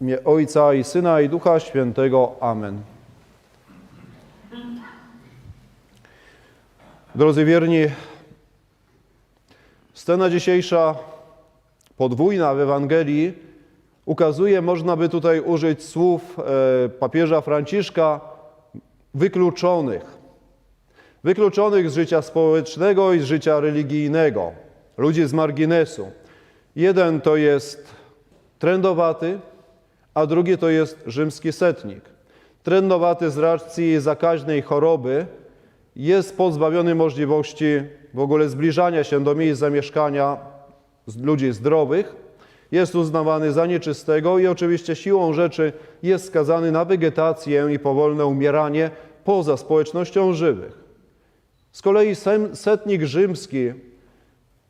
Imię Ojca i Syna i Ducha Świętego. Amen. Drodzy wierni, scena dzisiejsza, podwójna w Ewangelii, ukazuje, można by tutaj użyć słów e, papieża Franciszka, wykluczonych. Wykluczonych z życia społecznego i z życia religijnego, ludzi z marginesu. Jeden to jest trendowaty, a drugi to jest rzymski setnik. Trendowaty z racji zakaźnej choroby jest pozbawiony możliwości w ogóle zbliżania się do miejsc zamieszkania ludzi zdrowych, jest uznawany za nieczystego i oczywiście siłą rzeczy jest skazany na wegetację i powolne umieranie poza społecznością żywych. Z kolei setnik rzymski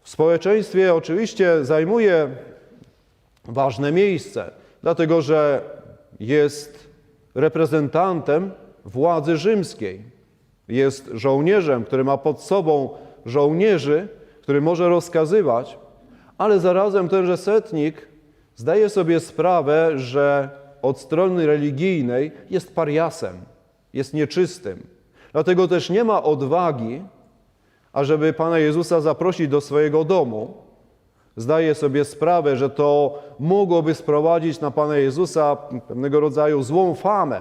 w społeczeństwie oczywiście zajmuje ważne miejsce, dlatego że jest reprezentantem władzy rzymskiej. Jest żołnierzem, który ma pod sobą żołnierzy, który może rozkazywać, ale zarazem tenże setnik zdaje sobie sprawę, że od strony religijnej jest pariasem, jest nieczystym. Dlatego też nie ma odwagi, ażeby Pana Jezusa zaprosić do swojego domu. Zdaje sobie sprawę, że to mogłoby sprowadzić na Pana Jezusa pewnego rodzaju złą famę,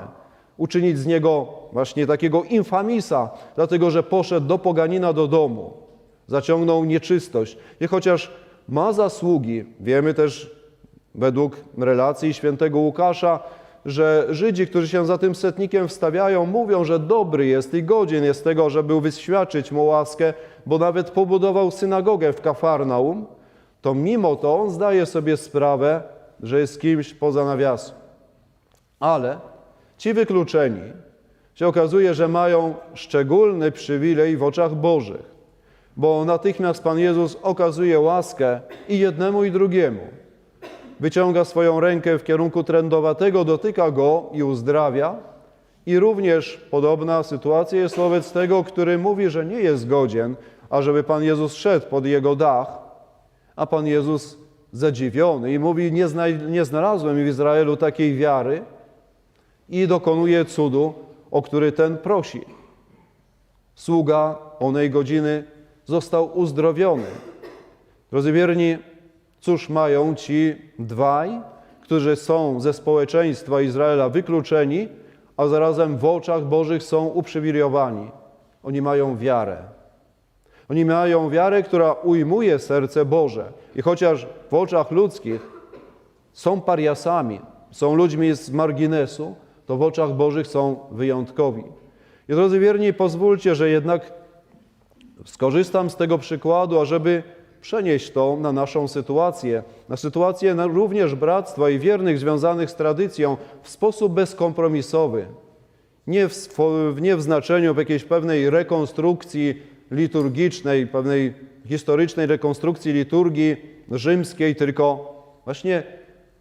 uczynić z niego właśnie takiego infamisa, dlatego że poszedł do poganina do domu, zaciągnął nieczystość. I chociaż ma zasługi, wiemy też według relacji świętego Łukasza, że Żydzi, którzy się za tym setnikiem wstawiają, mówią, że dobry jest i godzien jest tego, żeby wyświadczyć mu łaskę, bo nawet pobudował synagogę w Kafarnaum, to mimo to on zdaje sobie sprawę, że jest kimś poza nawiasem. Ale ci wykluczeni się okazuje, że mają szczególny przywilej w oczach Bożych, bo natychmiast Pan Jezus okazuje łaskę i jednemu, i drugiemu. Wyciąga swoją rękę w kierunku trędowatego, dotyka go i uzdrawia. I również podobna sytuacja jest wobec tego, który mówi, że nie jest godzien, ażeby Pan Jezus szedł pod jego dach, a Pan Jezus zadziwiony i mówi, nie, zna, nie znalazłem w Izraelu takiej wiary i dokonuje cudu, o który ten prosi. Sługa onej godziny został uzdrowiony. Drodzy wierni, cóż mają ci dwaj, którzy są ze społeczeństwa Izraela wykluczeni, a zarazem w oczach Bożych są uprzywilejowani? Oni mają wiarę. Oni mają wiarę, która ujmuje serce Boże. I chociaż w oczach ludzkich są pariasami, są ludźmi z marginesu, to w oczach Bożych są wyjątkowi. I drodzy wierni, pozwólcie, że jednak skorzystam z tego przykładu, ażeby przenieść to na naszą sytuację, na sytuację również bractwa i wiernych związanych z tradycją w sposób bezkompromisowy. Nie w, nie w znaczeniu w jakiejś pewnej rekonstrukcji liturgicznej, pewnej historycznej rekonstrukcji liturgii rzymskiej, tylko właśnie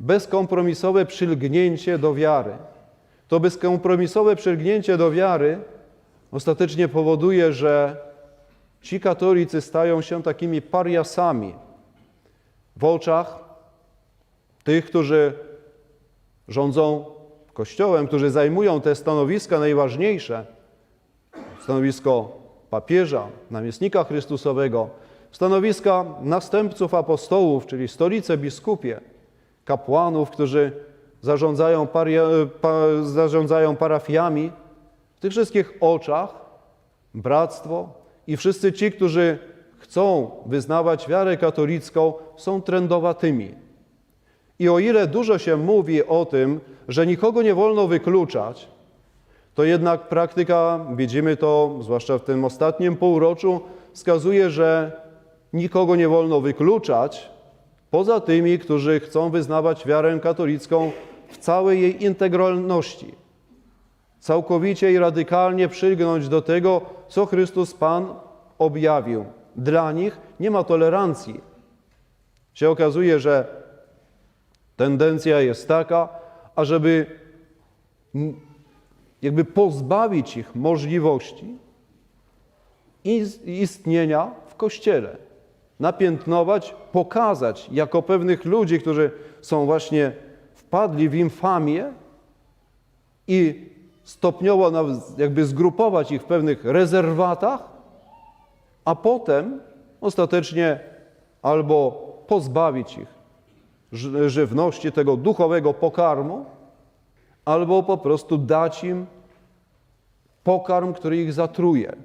bezkompromisowe przylgnięcie do wiary. To bezkompromisowe przylgnięcie do wiary ostatecznie powoduje, że ci katolicy stają się takimi pariasami w oczach tych, którzy rządzą Kościołem, którzy zajmują te stanowiska najważniejsze, stanowisko papieża, namiestnika Chrystusowego, stanowiska następców apostołów, czyli stolice biskupie, kapłanów, którzy zarządzają, paria, pa, zarządzają parafiami. W tych wszystkich oczach bractwo i wszyscy ci, którzy chcą wyznawać wiarę katolicką, są trendowatymi. I o ile dużo się mówi o tym, że nikogo nie wolno wykluczać, to jednak praktyka, widzimy to zwłaszcza w tym ostatnim półroczu, wskazuje, że nikogo nie wolno wykluczać poza tymi, którzy chcą wyznawać wiarę katolicką w całej jej integralności. Całkowicie i radykalnie przylgnąć do tego, co Chrystus Pan objawił. Dla nich nie ma tolerancji. Się okazuje, że tendencja jest taka, ażeby jakby pozbawić ich możliwości is- istnienia w Kościele. Napiętnować, pokazać jako pewnych ludzi, którzy są właśnie wpadli w infamię i stopniowo jakby zgrupować ich w pewnych rezerwatach, a potem ostatecznie albo pozbawić ich ży- żywności, tego duchowego pokarmu, albo po prostu dać im pokarm, który ich zatruje,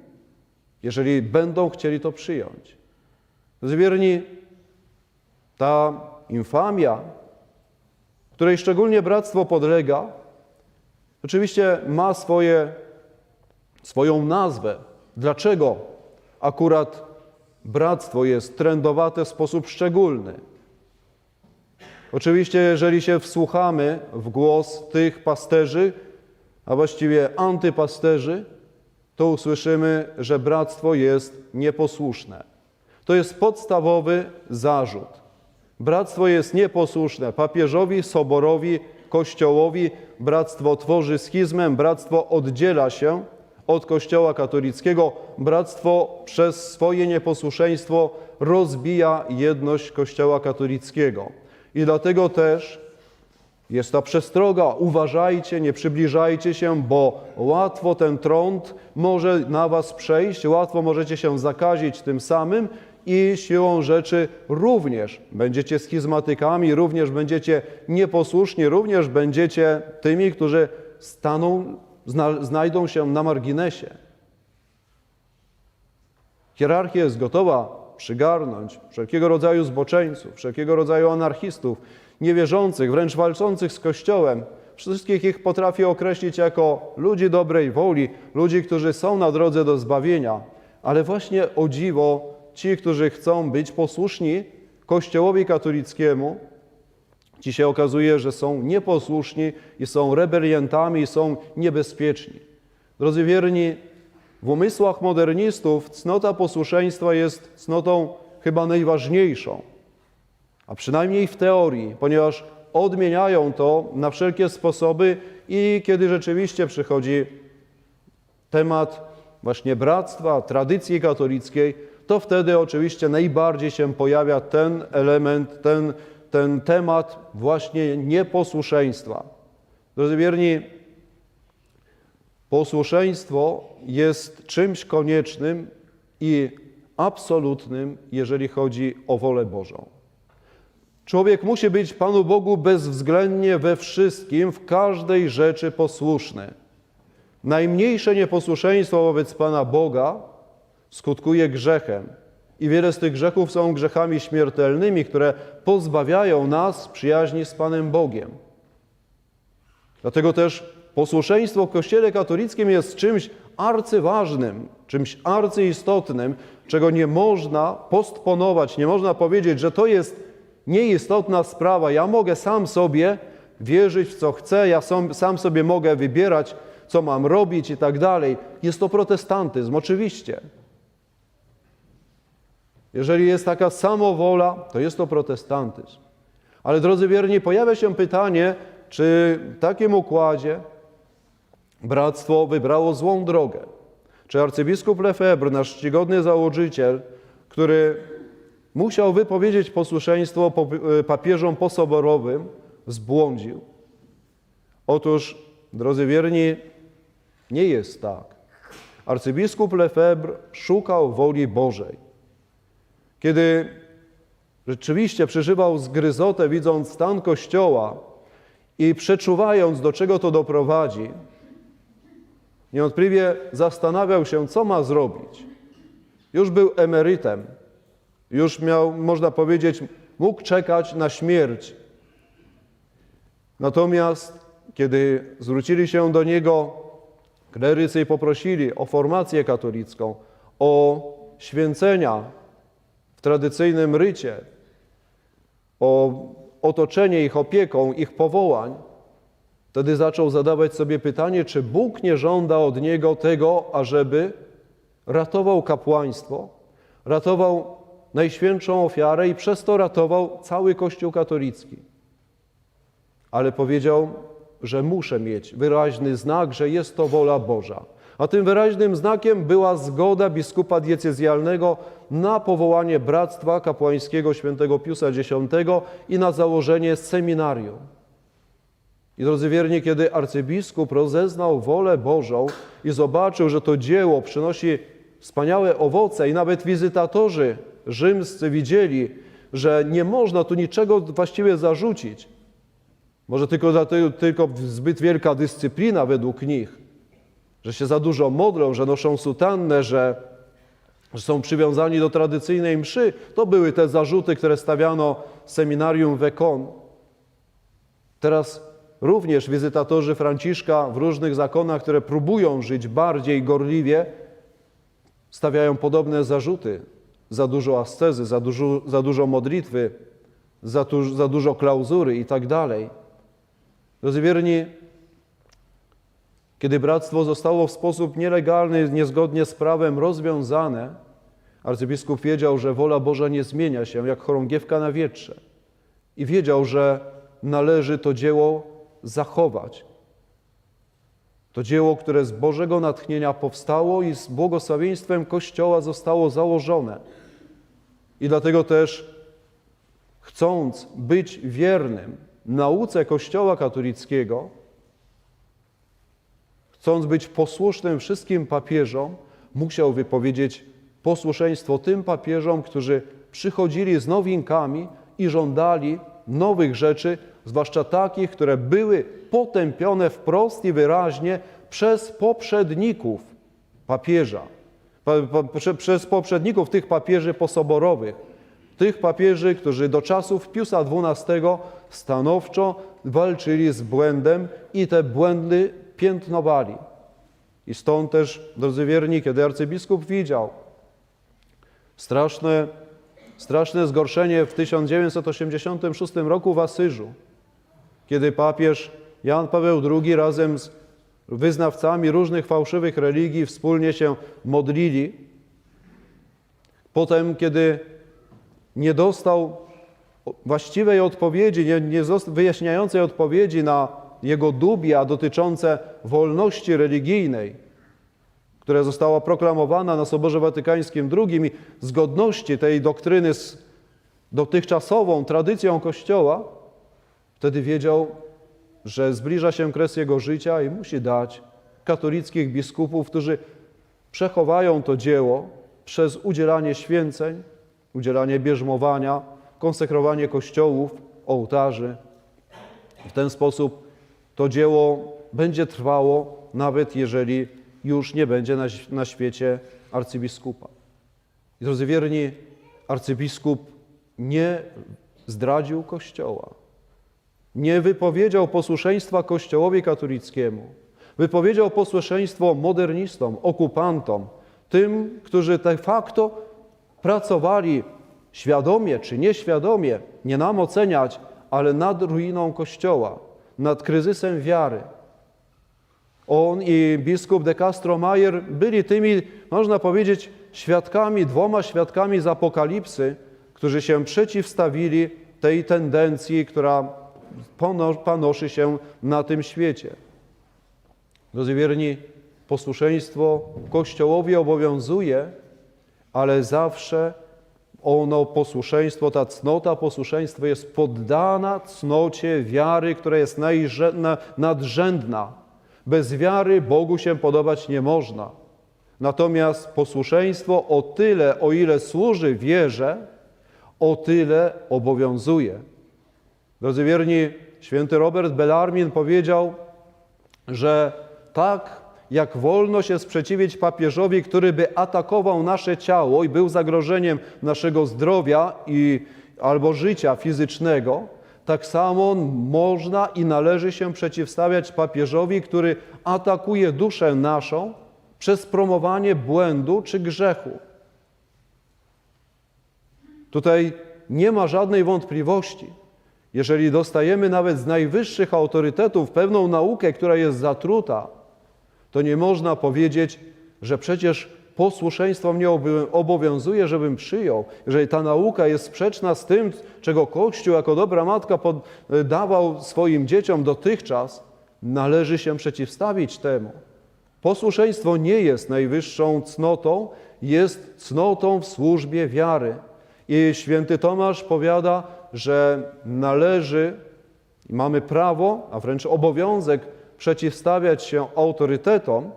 jeżeli będą chcieli to przyjąć. Zwierni, ta infamia, której szczególnie bractwo podlega, oczywiście ma swoje, swoją nazwę. Dlaczego akurat bractwo jest trendowate w sposób szczególny? Oczywiście, jeżeli się wsłuchamy w głos tych pasterzy, a właściwie antypasterzy, to usłyszymy, że bractwo jest nieposłuszne. To jest podstawowy zarzut. Bractwo jest nieposłuszne papieżowi, soborowi, kościołowi. Bractwo tworzy schizmę, bractwo oddziela się od Kościoła katolickiego. Bractwo przez swoje nieposłuszeństwo rozbija jedność Kościoła katolickiego. I dlatego też jest ta przestroga, uważajcie, nie przybliżajcie się, bo łatwo ten trąd może na was przejść, łatwo możecie się zakazić tym samym i siłą rzeczy również będziecie schizmatykami, również będziecie nieposłuszni, również będziecie tymi, którzy staną, zna, znajdą się na marginesie. Hierarchia jest gotowa przygarnąć wszelkiego rodzaju zboczeńców, wszelkiego rodzaju anarchistów, niewierzących, wręcz walczących z Kościołem. Wszystkich ich potrafi określić jako ludzi dobrej woli, ludzi, którzy są na drodze do zbawienia, ale właśnie o dziwo ci, którzy chcą być posłuszni Kościołowi katolickiemu, ci się okazuje, że są nieposłuszni i są rebeliantami, i są niebezpieczni. Drodzy wierni, w umysłach modernistów cnota posłuszeństwa jest cnotą chyba najważniejszą, a przynajmniej w teorii, ponieważ odmieniają to na wszelkie sposoby i kiedy rzeczywiście przychodzi temat właśnie bractwa, tradycji katolickiej, to wtedy oczywiście najbardziej się pojawia ten element, ten, ten temat właśnie nieposłuszeństwa. Drodzy wierni, posłuszeństwo jest czymś koniecznym i absolutnym, jeżeli chodzi o wolę Bożą. Człowiek musi być Panu Bogu bezwzględnie we wszystkim, w każdej rzeczy posłuszny. Najmniejsze nieposłuszeństwo wobec Pana Boga skutkuje grzechem. I wiele z tych grzechów są grzechami śmiertelnymi, które pozbawiają nas przyjaźni z Panem Bogiem. Dlatego też posłuszeństwo w Kościele katolickim jest czymś arcyważnym, czymś arcyistotnym, czego nie można postponować, nie można powiedzieć, że to jest nieistotna sprawa. Ja mogę sam sobie wierzyć w co chcę, ja sam, sobie mogę wybierać, co mam robić i tak dalej. Jest to protestantyzm, oczywiście. Jeżeli jest taka samowola, to jest to protestantyzm. Ale drodzy wierni, pojawia się pytanie, czy w takim układzie bractwo wybrało złą drogę? Czy arcybiskup Lefebvre, nasz czcigodny założyciel, który musiał wypowiedzieć posłuszeństwo papieżom posoborowym, zbłądził? Otóż, drodzy wierni, nie jest tak. Arcybiskup Lefebvre szukał woli Bożej. Kiedy rzeczywiście przeżywał zgryzotę, widząc stan Kościoła i przeczuwając, do czego to doprowadzi, niewątpliwie zastanawiał się, co ma zrobić. Już był emerytem, już miał, można powiedzieć, mógł czekać na śmierć. Natomiast, kiedy zwrócili się do niego klerycy i poprosili o formację katolicką, o święcenia w tradycyjnym rycie, o otoczenie ich opieką, ich powołań, wtedy zaczął zadawać sobie pytanie, czy Bóg nie żąda od niego tego, ażeby ratował kapłaństwo, ratował najświętszą ofiarę i przez to ratował cały Kościół katolicki. Ale powiedział, że muszę mieć wyraźny znak, że jest to wola Boża. A tym wyraźnym znakiem była zgoda biskupa diecezjalnego na powołanie Bractwa Kapłańskiego świętego Piusa X i na założenie seminarium. I drodzy wierni, kiedy arcybiskup rozeznał wolę Bożą i zobaczył, że to dzieło przynosi wspaniałe owoce, i nawet wizytatorzy rzymscy widzieli, że nie można tu niczego właściwie zarzucić. Może tylko dlatego, tylko zbyt wielka dyscyplina według nich, że się za dużo modlą, że noszą sutannę, że, że są przywiązani do tradycyjnej mszy. To były te zarzuty, które stawiano seminarium Wekon. Teraz również wizytatorzy Franciszka w różnych zakonach, które próbują żyć bardziej gorliwie, stawiają podobne zarzuty. Za dużo ascezy, za dużo, za dużo modlitwy, za, tu, za dużo klauzury i tak dalej. Drodzy kiedy bractwo zostało w sposób nielegalny, niezgodnie z prawem rozwiązane, arcybiskup wiedział, że wola Boża nie zmienia się jak chorągiewka na wietrze. I wiedział, że należy to dzieło zachować. To dzieło, które z Bożego natchnienia powstało i z błogosławieństwem Kościoła zostało założone. I dlatego też, chcąc być wiernym nauce Kościoła katolickiego, chcąc być posłusznym wszystkim papieżom, musiał wypowiedzieć posłuszeństwo tym papieżom, którzy przychodzili z nowinkami i żądali nowych rzeczy, zwłaszcza takich, które były potępione wprost i wyraźnie przez poprzedników papieża, pa, pa, przez poprzedników tych papieży posoborowych, tych papieży, którzy do czasów Piusa XII stanowczo walczyli z błędem i te błędy piętnowali. I stąd też, drodzy wierni, kiedy arcybiskup widział straszne, straszne zgorszenie w 1986 roku w Asyżu, kiedy papież Jan Paweł II razem z wyznawcami różnych fałszywych religii wspólnie się modlili. Potem, kiedy nie dostał właściwej odpowiedzi, nie, nie wyjaśniającej odpowiedzi na jego dubia dotyczące wolności religijnej, która została proklamowana na Soborze Watykańskim II i zgodności tej doktryny z dotychczasową tradycją Kościoła, wtedy wiedział, że zbliża się kres jego życia i musi dać katolickich biskupów, którzy przechowają to dzieło przez udzielanie święceń, udzielanie bierzmowania, konsekrowanie kościołów, ołtarzy. W ten sposób to dzieło będzie trwało, nawet jeżeli już nie będzie na, na świecie arcybiskupa. I drodzy wierni, arcybiskup nie zdradził Kościoła. Nie wypowiedział posłuszeństwa Kościołowi katolickiemu. Wypowiedział posłuszeństwo modernistom, okupantom, tym, którzy de facto pracowali świadomie czy nieświadomie, nie nam oceniać, ale nad ruiną Kościoła, nad kryzysem wiary. On i biskup de Castro Mayer byli tymi, można powiedzieć, świadkami, dwoma świadkami z Apokalipsy, którzy się przeciwstawili tej tendencji, która panoszy się na tym świecie. Drodzy wierni, posłuszeństwo Kościołowi obowiązuje, ale zawsze ono, posłuszeństwo, ta cnota posłuszeństwa jest poddana cnocie wiary, która jest nadrzędna. Bez wiary Bogu się podobać nie można. Natomiast posłuszeństwo o tyle, o ile służy wierze, o tyle obowiązuje. Drodzy wierni, święty Robert Bellarmin powiedział, że tak jak wolno się sprzeciwić papieżowi, który by atakował nasze ciało i był zagrożeniem naszego zdrowia i, albo życia fizycznego, tak samo można i należy się przeciwstawiać papieżowi, który atakuje duszę naszą przez promowanie błędu czy grzechu. Tutaj nie ma żadnej wątpliwości. Jeżeli dostajemy nawet z najwyższych autorytetów pewną naukę, która jest zatruta, to nie można powiedzieć, że przecież posłuszeństwo mnie obowiązuje, żebym przyjął. Jeżeli ta nauka jest sprzeczna z tym, czego Kościół jako dobra matka dawał swoim dzieciom dotychczas, należy się przeciwstawić temu. Posłuszeństwo nie jest najwyższą cnotą, jest cnotą w służbie wiary. I święty Tomasz powiada, że należy I mamy prawo, a wręcz obowiązek przeciwstawiać się autorytetom,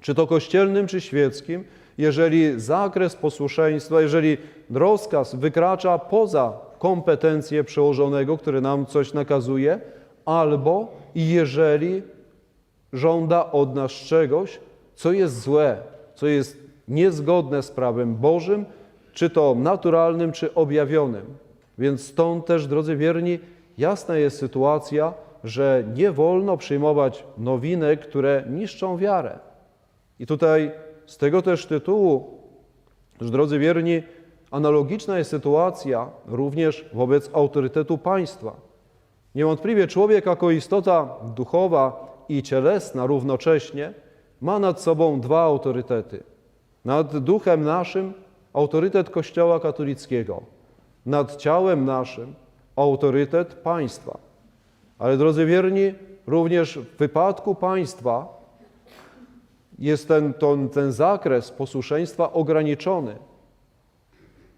czy to kościelnym, czy świeckim, jeżeli zakres posłuszeństwa, jeżeli rozkaz wykracza poza kompetencje przełożonego, który nam coś nakazuje, albo jeżeli żąda od nas czegoś, co jest złe, co jest niezgodne z prawem Bożym, czy to naturalnym, czy objawionym. Więc stąd też, drodzy wierni, jasna jest sytuacja, że nie wolno przyjmować nowinek, które niszczą wiarę. I tutaj z tego też tytułu, że drodzy wierni, analogiczna jest sytuacja również wobec autorytetu państwa. Niewątpliwie człowiek jako istota duchowa i cielesna równocześnie ma nad sobą dwa autorytety. Nad duchem naszym autorytet Kościoła katolickiego, nad ciałem naszym autorytet państwa. Ale drodzy wierni, również w wypadku państwa jest ten, ten, ten zakres posłuszeństwa ograniczony.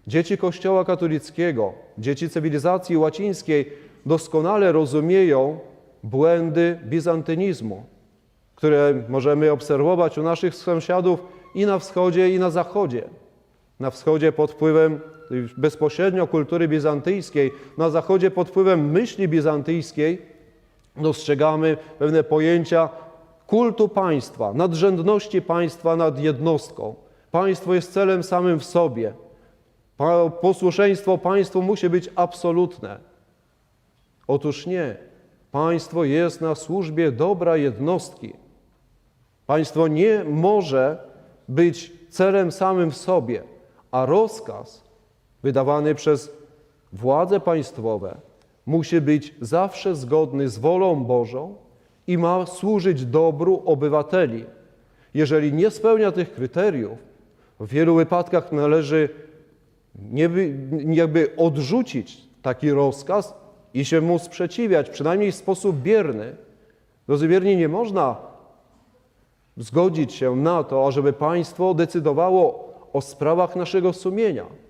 Dzieci Kościoła katolickiego, dzieci cywilizacji łacińskiej doskonale rozumieją błędy bizantynizmu, które możemy obserwować u naszych sąsiadów i na wschodzie, i na zachodzie. Na wschodzie pod wpływem bezpośrednio kultury bizantyjskiej, na zachodzie pod wpływem myśli bizantyjskiej dostrzegamy pewne pojęcia kultu państwa, nadrzędności państwa nad jednostką. Państwo jest celem samym w sobie. Posłuszeństwo państwu musi być absolutne. Otóż nie. Państwo jest na służbie dobra jednostki. Państwo nie może być celem samym w sobie, a rozkaz wydawany przez władze państwowe musi być zawsze zgodny z wolą Bożą i ma służyć dobru obywateli. Jeżeli nie spełnia tych kryteriów, w wielu wypadkach należy jakby odrzucić taki rozkaz i się mu sprzeciwiać, przynajmniej w sposób bierny. Drodzy wierni, nie można zgodzić się na to, ażeby państwo decydowało o sprawach naszego sumienia.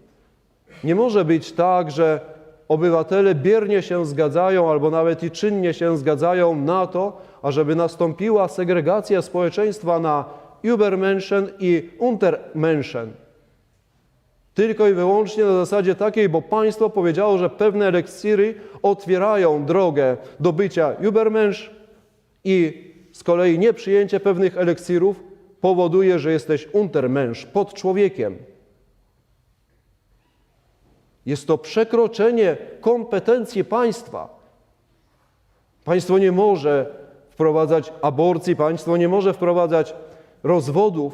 Nie może być tak, że obywatele biernie się zgadzają, albo nawet i czynnie się zgadzają na to, ażeby nastąpiła segregacja społeczeństwa na Übermenschen i Untermenschen. Tylko i wyłącznie na zasadzie takiej, bo państwo powiedziało, że pewne eliksiry otwierają drogę do bycia Übermensch i z kolei nieprzyjęcie pewnych eliksirów powoduje, że jesteś Untermensch, pod człowiekiem. Jest to przekroczenie kompetencji państwa. Państwo nie może wprowadzać aborcji, państwo nie może wprowadzać rozwodów,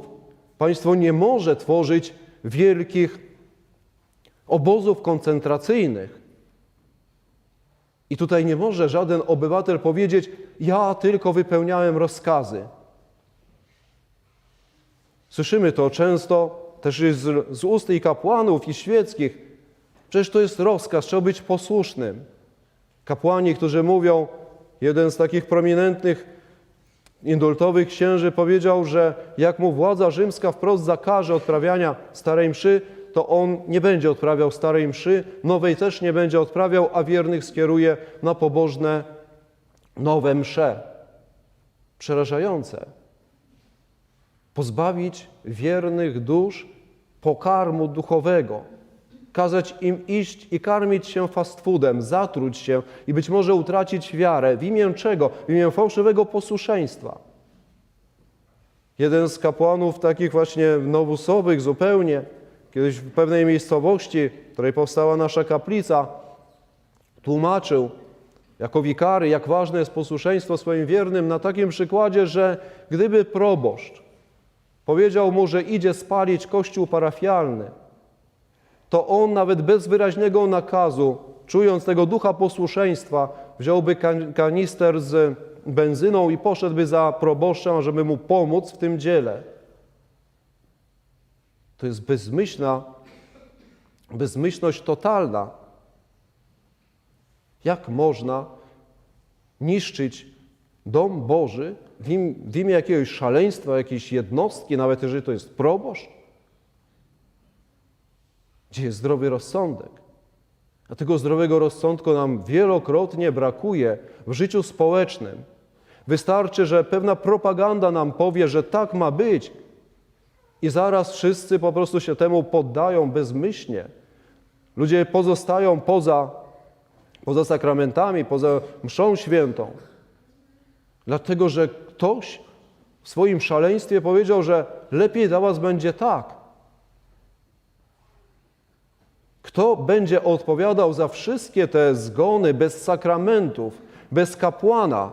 państwo nie może tworzyć wielkich obozów koncentracyjnych. I tutaj nie może żaden obywatel powiedzieć: Ja tylko wypełniałem rozkazy. Słyszymy to często też z, z ust i kapłanów, i świeckich. Przecież to jest rozkaz, trzeba być posłusznym. Kapłani, którzy mówią, jeden z takich prominentnych indultowych księży powiedział, że jak mu władza rzymska wprost zakaże odprawiania starej mszy, to on nie będzie odprawiał starej mszy, nowej też nie będzie odprawiał, a wiernych skieruje na pobożne nowe msze. Przerażające. Pozbawić wiernych dusz pokarmu duchowego, kazać im iść i karmić się fast foodem, zatruć się i być może utracić wiarę. W imię czego? W imię fałszywego posłuszeństwa. Jeden z kapłanów takich właśnie nowusowych zupełnie, kiedyś w pewnej miejscowości, w której powstała nasza kaplica, tłumaczył jako wikary, jak ważne jest posłuszeństwo swoim wiernym na takim przykładzie, że gdyby proboszcz powiedział mu, że idzie spalić kościół parafialny, to on nawet bez wyraźnego nakazu, czując tego ducha posłuszeństwa, wziąłby kan- kanister z benzyną i poszedłby za proboszczem, żeby mu pomóc w tym dziele. To jest bezmyślna, bezmyślność totalna. Jak można niszczyć dom Boży w, w imię jakiegoś szaleństwa, jakiejś jednostki, nawet jeżeli to jest proboszcz? Gdzie jest zdrowy rozsądek? A tego zdrowego rozsądku nam wielokrotnie brakuje w życiu społecznym. Wystarczy, że pewna propaganda nam powie, że tak ma być, i zaraz wszyscy po prostu się temu poddają bezmyślnie. Ludzie pozostają poza, poza sakramentami, poza mszą świętą, dlatego że ktoś w swoim szaleństwie powiedział, że lepiej dla was będzie tak. Kto będzie odpowiadał za wszystkie te zgony bez sakramentów, bez kapłana,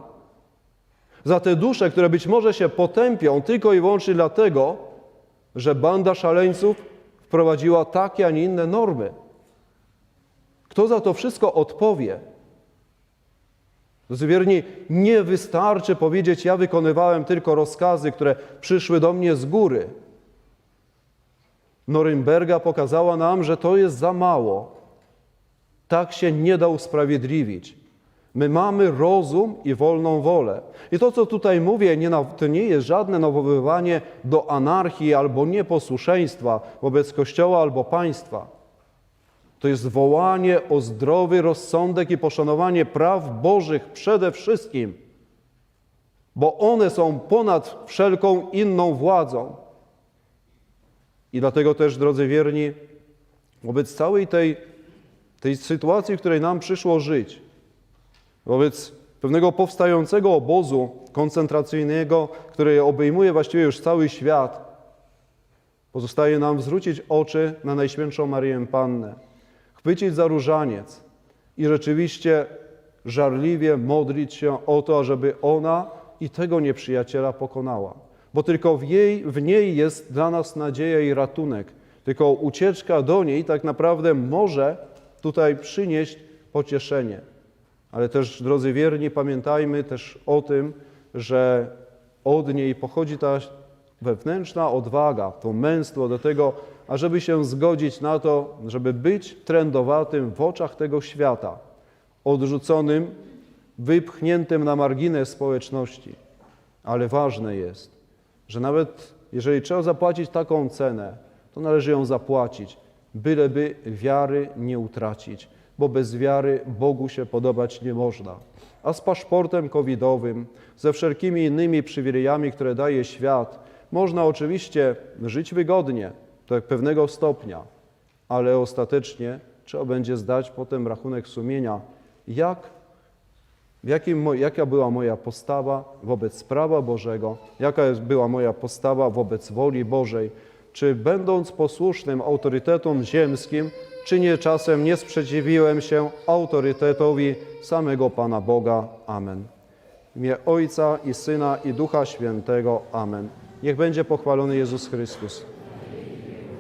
za te dusze, które być może się potępią tylko i wyłącznie dlatego, że banda szaleńców wprowadziła takie, a nie inne normy? Kto za to wszystko odpowie? Drodzy wierni, nie wystarczy powiedzieć, ja wykonywałem tylko rozkazy, które przyszły do mnie z góry. Norymberga pokazała nam, że to jest za mało. Tak się nie da usprawiedliwić. My mamy rozum i wolną wolę. I to, co tutaj mówię, nie, to nie jest żadne nawoływanie do anarchii albo nieposłuszeństwa wobec Kościoła albo państwa. To jest wołanie o zdrowy rozsądek i poszanowanie praw Bożych przede wszystkim, bo one są ponad wszelką inną władzą. I dlatego też, drodzy wierni, wobec całej tej, tej sytuacji, w której nam przyszło żyć, wobec pewnego powstającego obozu koncentracyjnego, który obejmuje właściwie już cały świat, pozostaje nam zwrócić oczy na Najświętszą Maryję Pannę, chwycić za różaniec i rzeczywiście żarliwie modlić się o to, żeby ona i tego nieprzyjaciela pokonała. Bo tylko w, jej, w niej jest dla nas nadzieja i ratunek. Tylko ucieczka do niej tak naprawdę może tutaj przynieść pocieszenie. Ale też, drodzy wierni, pamiętajmy też o tym, że od niej pochodzi ta wewnętrzna odwaga, to męstwo do tego, ażeby się zgodzić na to, żeby być trendowatym w oczach tego świata, odrzuconym, wypchniętym na margines społeczności. Ale ważne jest, że nawet jeżeli trzeba zapłacić taką cenę, to należy ją zapłacić, byleby wiary nie utracić, bo bez wiary Bogu się podobać nie można. A z paszportem covidowym, ze wszelkimi innymi przywilejami, które daje świat, można oczywiście żyć wygodnie, do pewnego stopnia, ale ostatecznie trzeba będzie zdać potem rachunek sumienia, jak jakim, jaka była moja postawa wobec prawa Bożego, jaka była moja postawa wobec woli Bożej, czy będąc posłusznym autorytetom ziemskim, czy nie czasem nie sprzeciwiłem się autorytetowi samego Pana Boga. Amen. W imię Ojca i Syna i Ducha Świętego. Amen. Niech będzie pochwalony Jezus Chrystus.